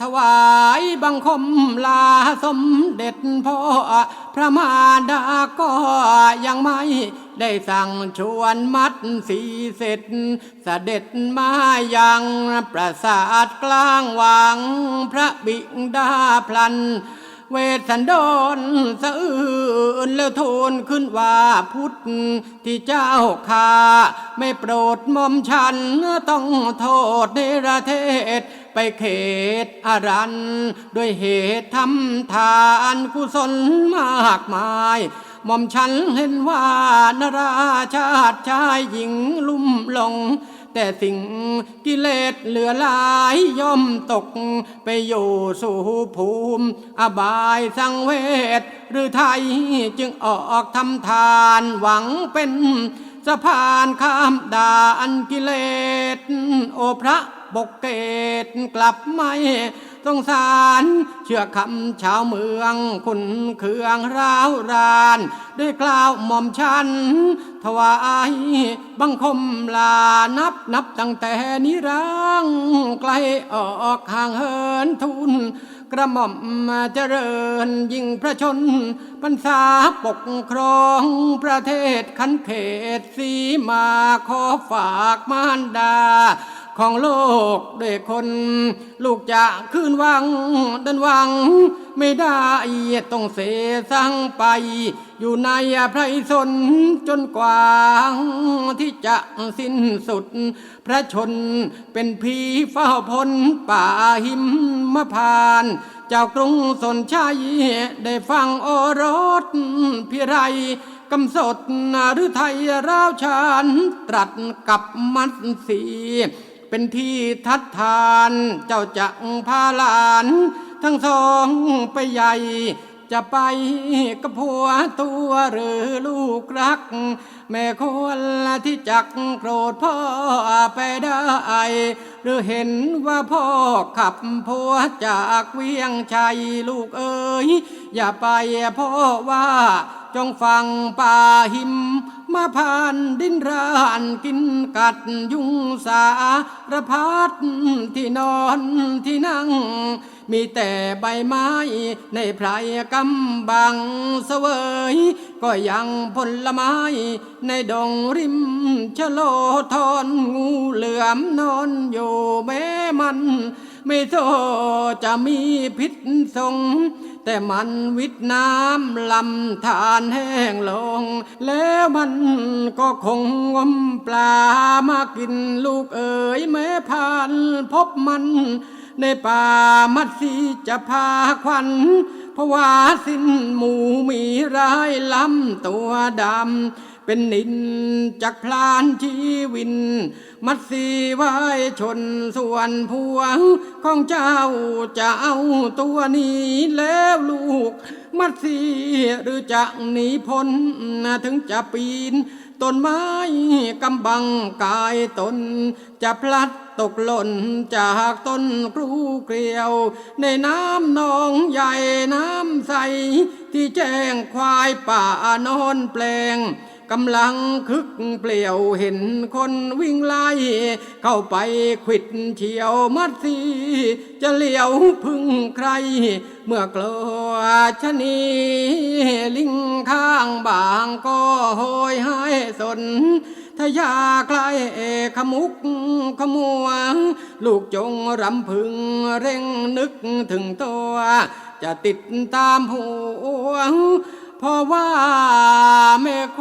ถวายบังคมลาสมเด็จพ่อพระมาดาก็ยังไม่ได้สั่งชวนมัดสีเสร็จสเสด็จมายังประสาทกลางวังพระบิดาพลัน เวสันดรสะอื่นแล้วทูลขึ้นว่าพุทธที่เจ้าข้าไม่โปรดมอมฉันต้องโทษในประเทศ ไปเขตอรัน ด้วยเหตุทำทานกุศลมากมายหม่อมฉันเห็นว่านราชาติชายหญิงลุ่มหลง แต่สิ่งกิเลสเหลือหลายย่อมตก ไปอยู่สู่ภูมิ อบายสังเวชหรือไทยจึงออกทำทานหวังเป็นสะพานข้ามด่านกิเลสโอพระ บกเกตกลับไม่สงสารเชื่อคำชาวเมืองคุณเคืองร้าวราน ด้วยกล่าวหม่อมฉัน ถวายบังคมลานับนับตั้งแต่นิรังไกลออกห่างเหินทุนกระหม่อมเจริญยิ่งพระชนพรรษาปกครองประเทศขันเขตสีมาขอฝากมารดา ของโลกด้วยคน ลูกจะคืนวังดันวัง ไม่ได้ต้องเสสังไป อยู่ในไพรสนจนกว่าที่จะสิ้นสุด พระชนเป็นพีเฝ้าพลป่าหิมมพานเจ้ากรุงสนชัยได้ฟังโอรสพิไรกำสดหรือไทยร้าวชานตรัสกับมัดสี เป็นที่ทัดทาน เจ้าจักพาหลาน ทั้งสองไปใหญ่ จะไปกับผัวตัวหรือลูกรัก แม่คนที่จักโกรธพ่อไปได้ หรือเห็นว่าพ่อขับผัวจากเวียงชัยลูกเอ๋ยอย่าไปพ่อว่าจงฟังป่าหิม มาผ่านดินรานกินกัดยุงสารพัดที่นอนที่นั่ง มีแต่ใบไม้ในไพรกำบังเสวย ก็ยังผลไม้ในดงริมชะโลทอนงูเหลือมนอนอยู่แม้มัน ไม่โทจะมีพิษสง แต่มันวิดน้ำลำทานแห้งลง แล้วมันก็คงงมปลามากินลูกเอ๋ยแม่ผ่านพบมัน ในป่ามัดสีจะพาควันเพราะว่าสิ้นหมูมีร้ายลำตัวดำ เป็นนินจากพลานชีวิน มัดสีไว้ชนส่วนพวงของเจ้าจะเอาตัวนี้แล้วลูก มัดสีหรือจะหนีพ้นถึงจะปีนต้นไม้กำบังกายตน จะพลัดตกหล่นจากต้นกรูเกลียว ในน้ำนองใหญ่น้ำใส ที่แจ้งควายป่านอนแปลง กำลังคึกเปลี่ยวเห็นคนวิ่งไล่ เข้าไปขิดเฉียวมัดสีจะเลี้ยวพึ่งใคร เมื่อกลัวชะนี ลิงข้างบางก็โหยหายสนถ้ายากไกลขมุกขมัว ลูกจงรำพึงเร่งนึกถึงตัว จะติดตามหัวเพราะว่าแม่ค